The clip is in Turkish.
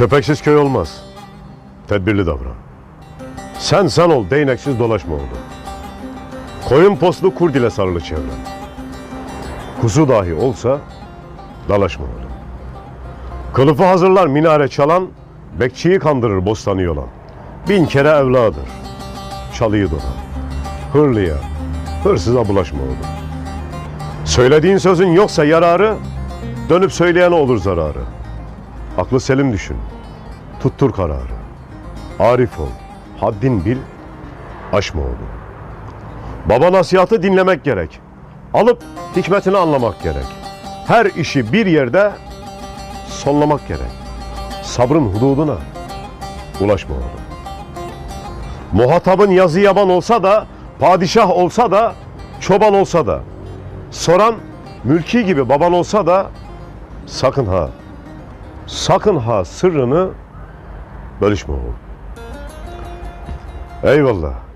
Köpeksiz köy olmaz. Tedbirli davran. Sen sen ol, değneksiz dolaşma oğlum. Koyun poslu kurd ile sarılı çevre. Kuzu dahi olsa dalaşma oğlum. Kılıfı hazırlar minare çalan, bekçiyi kandırır bostanı yolan. Bin kere evladır, çalıyı dolan. Hırlıya, hırsıza bulaşma oğlum. Söylediğin sözün yoksa yararı, dönüp söyleyene olur zararı. Aklı selim düşün, tuttur kararı. Arif ol, haddin bil, aşma oğlum. Baba nasihatı dinlemek gerek. Alıp hikmetini anlamak gerek. Her işi bir yerde sonlamak gerek. Sabrın hududuna ulaşma oğlum. Muhatabın yazı yaban olsa da, padişah olsa da, çoban olsa da, soran mülki gibi baban olsa da, sakın ha, sakın ha sırrını bölüşme oğlum. Eyvallah.